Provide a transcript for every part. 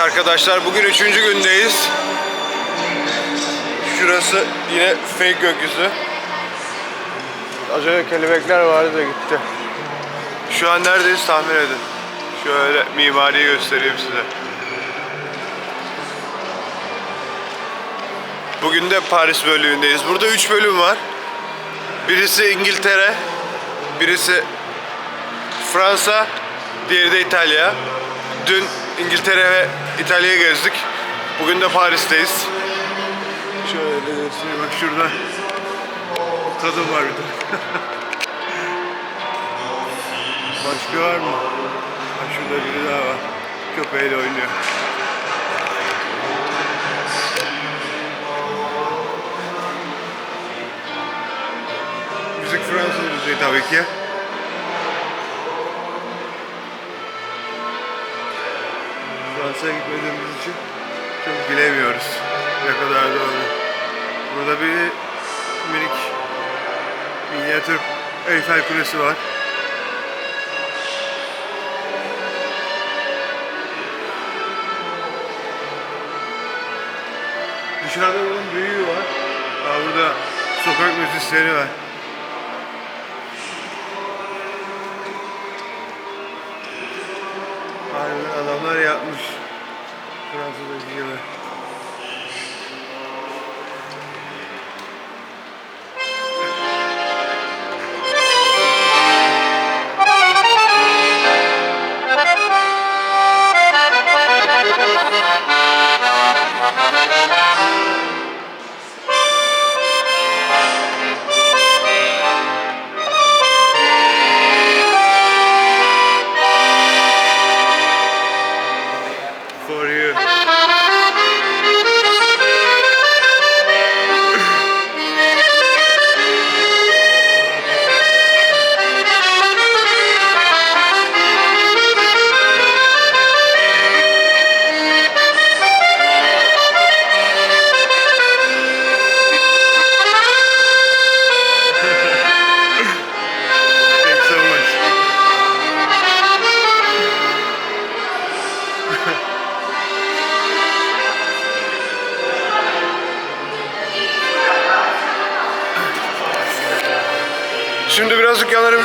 arkadaşlar bugün üçüncü gündeyiz. Şurası yine fake gökyüzü. Az önce kelebekler vardı da gitti. Şu an neredeyiz tahmin edin. Şöyle mimariyi göstereyim size. Bugün de Paris bölümündeyiz. Burada üç bölüm var. Birisi İngiltere, birisi Fransa, diğeri de İtalya. Dün İngiltere ve İtalya'yı gezdik. Bugün de Paris'teyiz. Şöyle göstereyim bak şurada. Kadın var bir de. Başka var mı? Bak şurada biri daha var. Köpeğiyle oynuyor. Müzik Fransız müziği tabii ki. Fransa'ya gitmediğimiz için çok bilemiyoruz ne kadar doğru. Burada bir minik minyatür Eyfel Kulesi var. Dışarıda bunun büyüğü var. Aa, burada sokak müzisyeni var. de 2000.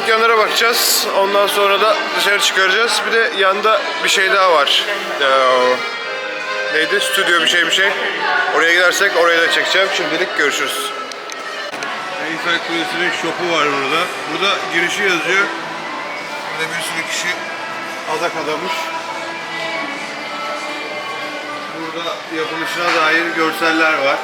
dükkanlara bakacağız. Ondan sonra da dışarı çıkaracağız. Bir de yanda bir şey daha var. Ee, neydi? Stüdyo bir şey bir şey. Oraya gidersek orayı da çekeceğim. Şimdilik görüşürüz. Eyfel Kulesi'nin şopu var burada. Burada girişi yazıyor. Burada bir sürü kişi adak adamış. Burada yapılışına dair görseller var.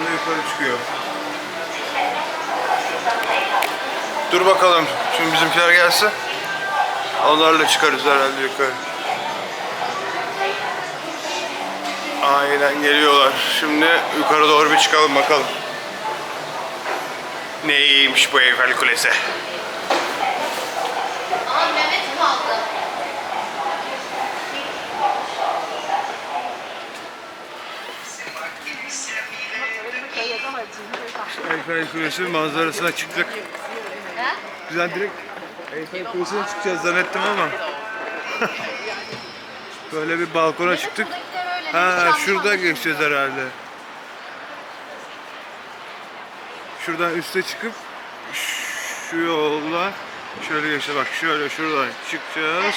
Da yukarı çıkıyor. Dur bakalım. Şimdi bizimkiler gelsin. Onlarla çıkarız herhalde yukarı. Aynen geliyorlar. Şimdi yukarı doğru bir çıkalım bakalım. Neymiş bu Eyfel Kulesi? Eyfel Kulesi manzarasına çıktık. Güzel direkt Eyfel Kulesi'ne çıkacağız zannettim ama. Böyle bir balkona çıktık. Ha şurada geçeceğiz herhalde. Şuradan üste çıkıp şu yolla şöyle geçeceğiz. Bak şöyle şuradan çıkacağız.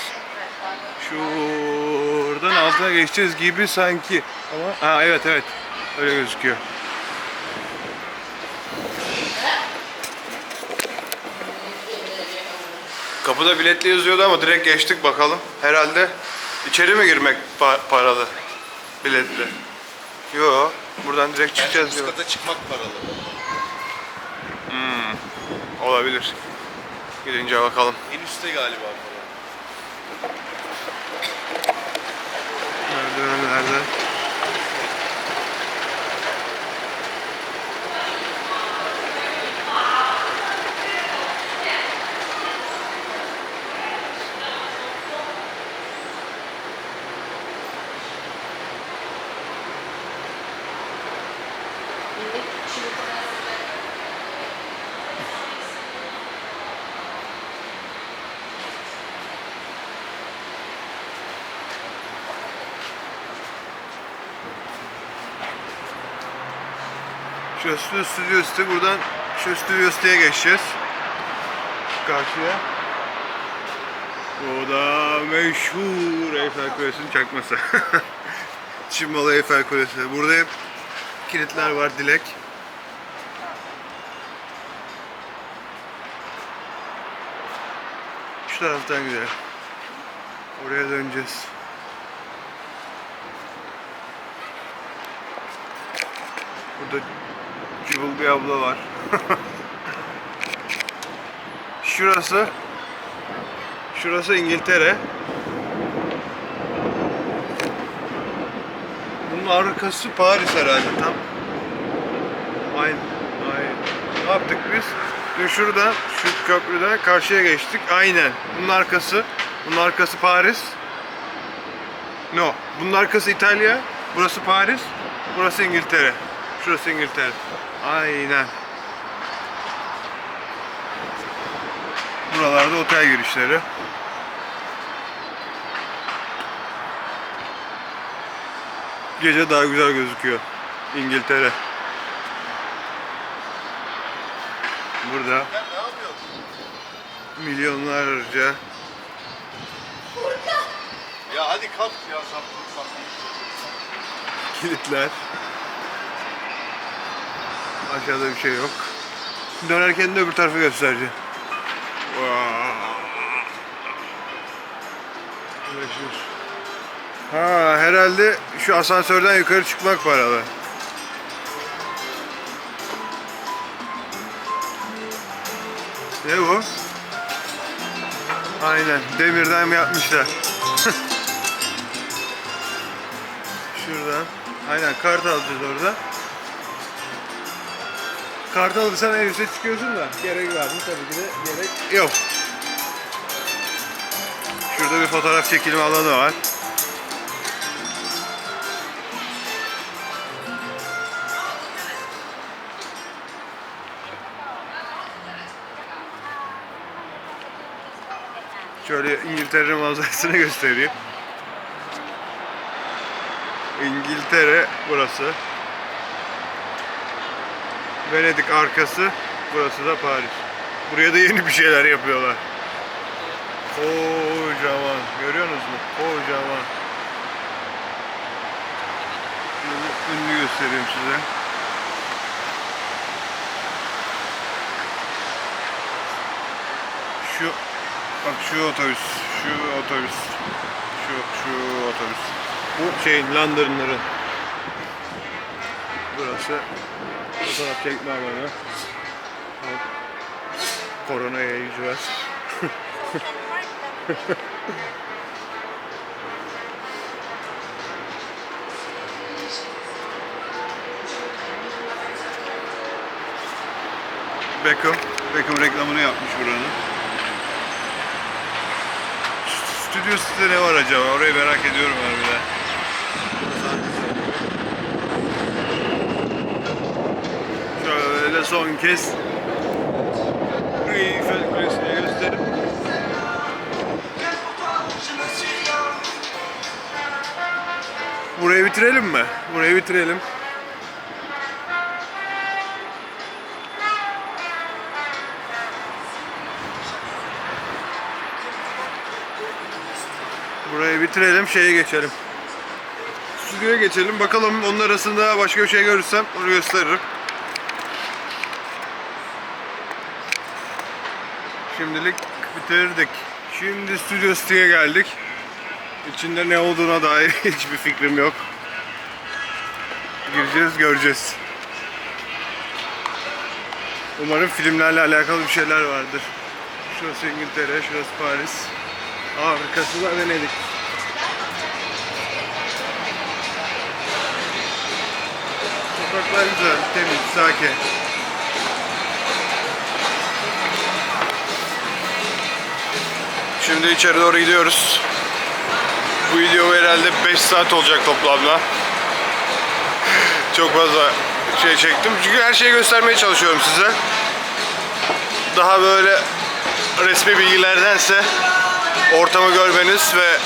Şuradan altına geçeceğiz gibi sanki. Ama ha evet evet. Öyle gözüküyor. Kapıda biletli yazıyordu ama direkt geçtik bakalım. Herhalde içeri mi girmek pa- paralı? Biletli. Yo, buradan direkt çıkacağız Üst diyor. kata çıkmak paralı. olabilir. Gidince bakalım. En üstte galiba. Merdivenlerde. Şu stüdyo, üstü buradan şu stüdyo üstüye geçeceğiz. Karşıya. O da meşhur Eyfel Kulesi'nin çakması. Çinmalı Eyfel Kulesi. Burada hep kilitler var dilek. Şu taraftan gidelim. Oraya döneceğiz. Burada cıvıl abla var. Şurası Şurası İngiltere. Bunun arkası Paris herhalde tam. Aynen. Aynen. Ne yaptık biz? Dün şuradan, şu köprüden karşıya geçtik. Aynen. Bunun arkası, bunun arkası Paris. No. Bunun arkası İtalya. Burası Paris. Burası İngiltere. Şurası İngiltere. Aynen. Buralarda otel girişleri. Gece daha güzel gözüküyor. İngiltere. Burada milyonlarca Ya hadi kalk ya saplık saplık. kilitler. Aşağıda bir şey yok. Dönerken de öbür tarafı göstereceğim. Ha herhalde şu asansörden yukarı çıkmak paralı. Ne bu? Aynen demirden yapmışlar. Şuradan. Aynen kart alacağız orada. Kart alırsan en çıkıyorsun da gerek var mı? Tabii ki de gerek yok. Şurada bir fotoğraf çekilme alanı var. Şöyle İngiltere manzarasını göstereyim. İngiltere burası. Venedik arkası. Burası da Paris. Buraya da yeni bir şeyler yapıyorlar. Kocaman. Görüyorsunuz mu? Kocaman. Ünlü göstereyim size. Şu bak şu otobüs, şu otobüs, şu şu otobüs. Bu şeyin London'ların. Burası fotoğraf çekme alanı. Hop. Korona yayıcı var. Beckham. Beckham reklamını yapmış buranın. Stüdyo site ne var acaba? Orayı merak ediyorum harbiden. Son kez Eiffel Kulesi'ne gösterip Burayı bitirelim mi? Burayı bitirelim. Burayı bitirelim, şeye geçelim. Stüdyoya geçelim. Bakalım onun arasında başka bir şey görürsem onu gösteririm. Şimdilik bitirdik. Şimdi Stüdyo City'ye geldik. İçinde ne olduğuna dair hiçbir fikrim yok. Gireceğiz, göreceğiz. Umarım filmlerle alakalı bir şeyler vardır. Şurası İngiltere, şurası Paris. Arkası da Venedik. Sokaklar güzel, temiz, sakin. Şimdi içeri doğru gidiyoruz. Bu video herhalde 5 saat olacak toplamda. Çok fazla şey çektim. Çünkü her şeyi göstermeye çalışıyorum size. Daha böyle resmi bilgilerdense ortamı görmeniz ve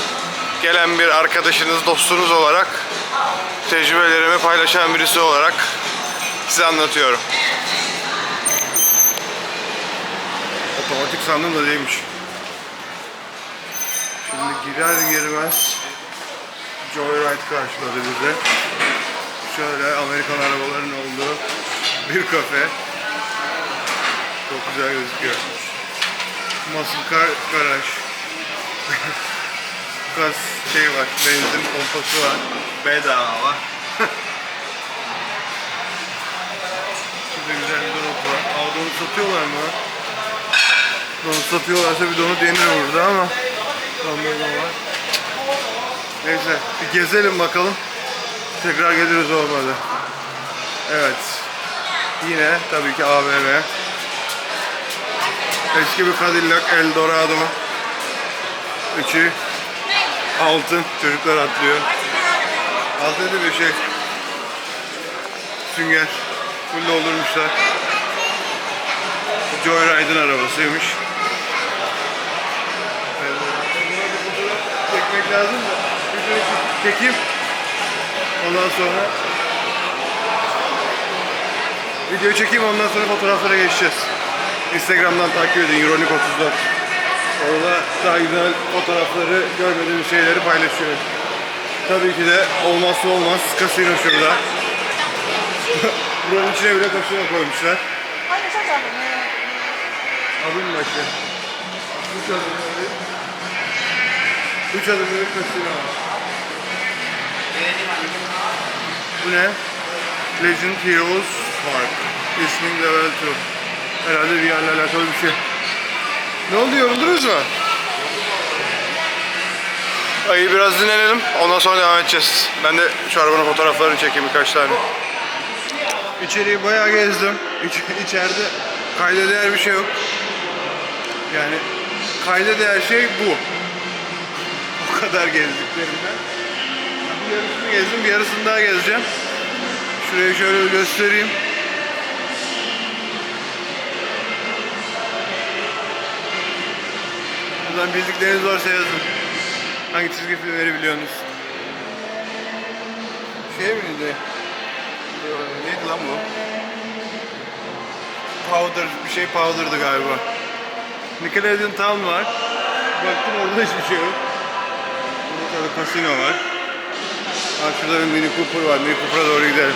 gelen bir arkadaşınız, dostunuz olarak tecrübelerimi paylaşan birisi olarak size anlatıyorum. Otomatik sandım da değilmiş. Şimdi girer girmez Joyride karşıladı bizi. Şöyle Amerikan arabaların olduğu bir kafe. Çok güzel gözüküyor. Muscle Car Garaj. Gaz şey var, benzin pompası var. Bedava. Şurada güzel bir donut var. Aa donut satıyorlar mı? Donut satıyorlarsa bir donut yenir burada ama Dondurma var. Neyse bir gezelim bakalım. Tekrar geliriz olmadı. Evet. Yine tabii ki AVM. Eski bir Cadillac Eldorado. İçi altın. Çocuklar atlıyor. Altın bir şey. Sünger. Full doldurmuşlar. Joyride'ın arabasıymış. Çekmek lazım da. Videoyu çekeyim. Ondan sonra Videoyu çekeyim ondan sonra fotoğraflara geçeceğiz. Instagram'dan takip edin Euronik 34. Orada daha güzel fotoğrafları görmediğimiz şeyleri paylaşıyorum. Tabii ki de olmazsa olmaz kasino şurada. Buranın içine bile kasino koymuşlar. Adım başı. Adımlı bir, üç adımlı bir kasino var. Bu ne? Legend Heroes Park. İsmin Level 2. Herhalde VR ile alakalı bir şey. Ne oldu yoruldunuz mu? Ayı biraz dinlenelim. Ondan sonra devam edeceğiz. Ben de şu arabanın fotoğraflarını çekeyim birkaç tane. İçeriği bayağı gezdim. İç, içeride kayda değer bir şey yok. Yani kayda değer şey bu. Kadar gezdiklerimden. Bir yarısını gezdim, bir yarısını daha gezeceğim. Şurayı şöyle göstereyim. Buradan bildikleriniz varsa yazın. Hangi çizgi filmleri biliyorsunuz? Şey miydi? Neydi lan bu? Powder, bir şey Powder'dı galiba. Nickelodeon Town var. Baktım orada hiçbir şey yok. Tabii kasino var. Şurada bir Mini Cooper var. Mini Cooper'a doğru gidelim.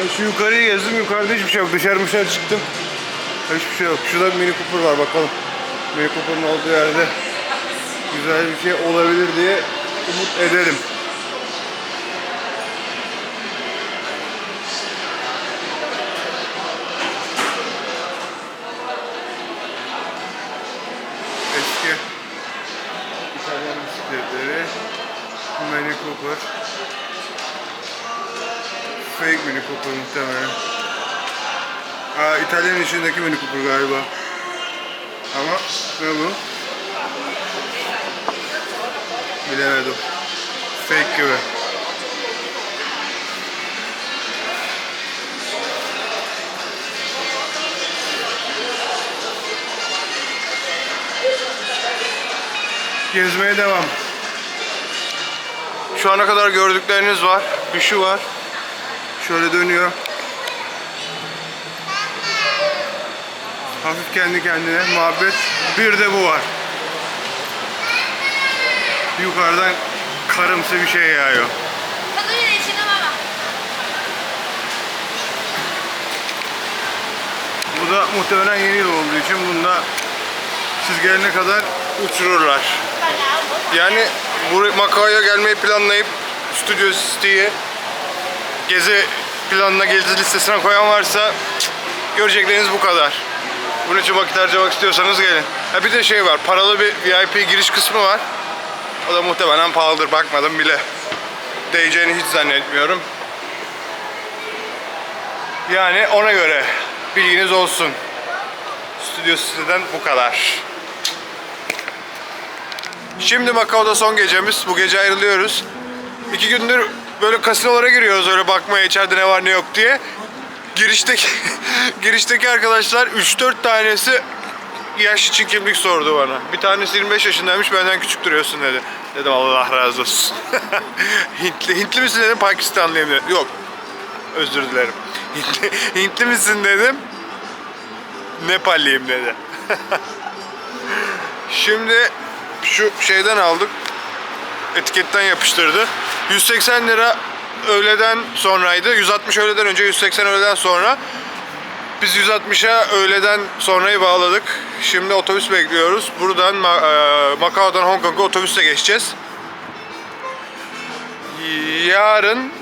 Ben şu yukarıyı gezdim. Yukarıda hiçbir şey yok. Dışarı dışarı çıktım. Hiçbir şey yok. Şurada bir Mini Cooper var bakalım. Mini Cooper'ın olduğu yerde güzel bir şey olabilir diye umut ederim. İtalyan içindeki Mini Cooper galiba. Ama ne bu? Bilemedim. Fake gibi. Gezmeye devam. Şu ana kadar gördükleriniz var. Bir şu var. Şöyle dönüyor. Hafif kendi kendine muhabbet. Bir de bu var. Yukarıdan karımsı bir şey yağıyor. Bu da muhtemelen yeni yıl olduğu için bunda siz gelene kadar uçururlar. Yani bu Macao'ya gelmeyi planlayıp Studio City'yi gezi planına gezi listesine koyan varsa Görecekleriniz bu kadar. Bunun için vakit harcamak istiyorsanız gelin. Ha bir de şey var, paralı bir VIP giriş kısmı var. O da muhtemelen pahalıdır, bakmadım bile. Değeceğini hiç zannetmiyorum. Yani ona göre bilginiz olsun. Stüdyo siteden bu kadar. Şimdi Macao'da son gecemiz. Bu gece ayrılıyoruz. İki gündür böyle kasinolara giriyoruz öyle bakmaya içeride ne var ne yok diye. Girişteki girişteki arkadaşlar 3-4 tanesi yaş için kimlik sordu bana. Bir tanesi 25 yaşındaymış benden küçük duruyorsun dedi. Dedim Allah razı olsun. Hintli, Hintli misin dedim Pakistanlıyım dedim. Yok özür dilerim. Hintli, Hintli misin dedim. Nepalliyim dedi. Şimdi şu şeyden aldık. Etiketten yapıştırdı. 180 lira öğleden sonraydı. 160 öğleden önce 180 öğleden sonra. Biz 160'a öğleden sonrayı bağladık. Şimdi otobüs bekliyoruz. Buradan e, Macao'dan Hong Kong'a otobüsle geçeceğiz. Yarın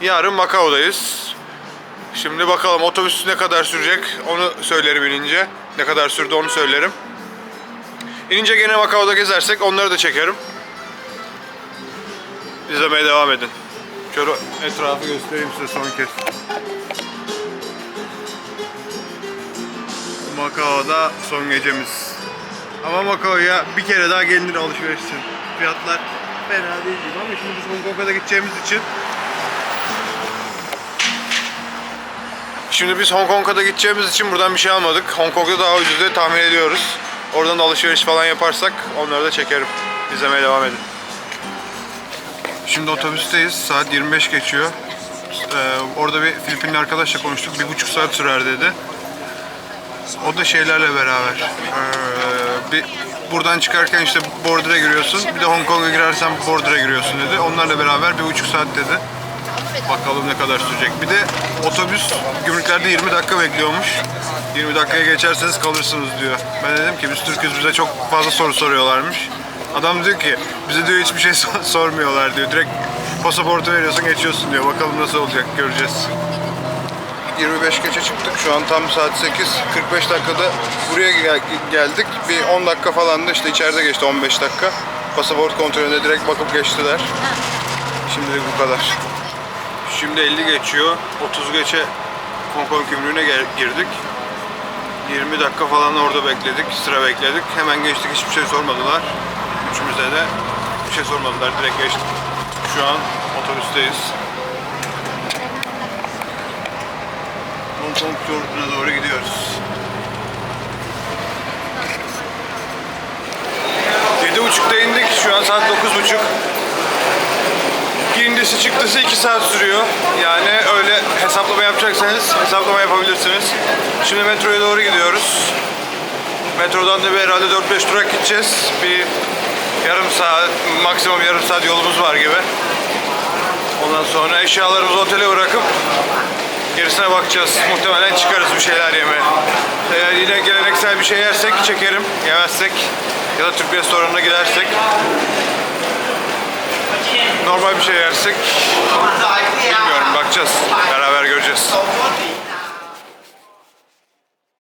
yarın Macao'dayız. Şimdi bakalım otobüs ne kadar sürecek onu söylerim inince. Ne kadar sürdü onu söylerim. İnince gene Macao'da gezersek onları da çekerim. İzlemeye devam edin. Şöyle etrafı göstereyim size son kez. Macao'da son gecemiz. Ama Macao'ya bir kere daha gelinir alışveriş için. Fiyatlar fena değil ama şimdi biz Hong Kong'a gideceğimiz için Şimdi biz Hong Kong'a da gideceğimiz için buradan bir şey almadık. Hong Kong'da daha ucuz diye tahmin ediyoruz. Oradan da alışveriş falan yaparsak onları da çekerim. İzlemeye devam edin. Şimdi otobüsteyiz. Saat 25 geçiyor. Ee, orada bir Filipinli arkadaşla konuştuk. Bir buçuk saat sürer dedi. O da şeylerle beraber. Ee, bir buradan çıkarken işte Border'a giriyorsun. Bir de Hong Kong'a girersen Border'a giriyorsun dedi. Onlarla beraber bir buçuk saat dedi. Bakalım ne kadar sürecek. Bir de otobüs gümrüklerde 20 dakika bekliyormuş. 20 dakikaya geçerseniz kalırsınız diyor. Ben dedim ki biz Türk'üz bize çok fazla soru soruyorlarmış. Adam diyor ki bize diyor hiçbir şey sor- sormuyorlar diyor. Direkt pasaportu veriyorsun geçiyorsun diyor. Bakalım nasıl olacak göreceğiz. 25 geçe çıktık. Şu an tam saat 8. 45 dakikada buraya gel- geldik. Bir 10 dakika falan da işte içeride geçti 15 dakika. Pasaport kontrolünde direkt bakıp geçtiler. Şimdilik bu kadar. Şimdi 50 geçiyor. 30 geçe Hong Kong gümrüğüne gel- girdik. 20 dakika falan orada bekledik. Sıra bekledik. Hemen geçtik. Hiçbir şey sormadılar. Üçümüze de şey sormadılar. Direkt geçtik. Şu an otobüsteyiz. Hong Kong yurduna doğru gidiyoruz. Yedi buçukta indik. Şu an saat dokuz buçuk. Girindisi çıktısı 2 saat sürüyor. Yani öyle hesaplama yapacaksanız hesaplama yapabilirsiniz. Şimdi metroya doğru gidiyoruz. Metrodan da bir herhalde 4-5 durak gideceğiz. Bir yarım saat, maksimum yarım saat yolumuz var gibi. Ondan sonra eşyalarımızı otele bırakıp gerisine bakacağız. Muhtemelen çıkarız bir şeyler yemeye. Eğer yine geleneksel bir şey yersek çekerim. Yemezsek ya da Türk restoranına gidersek normal bir şey yersek bilmiyorum bakacağız. Beraber göreceğiz.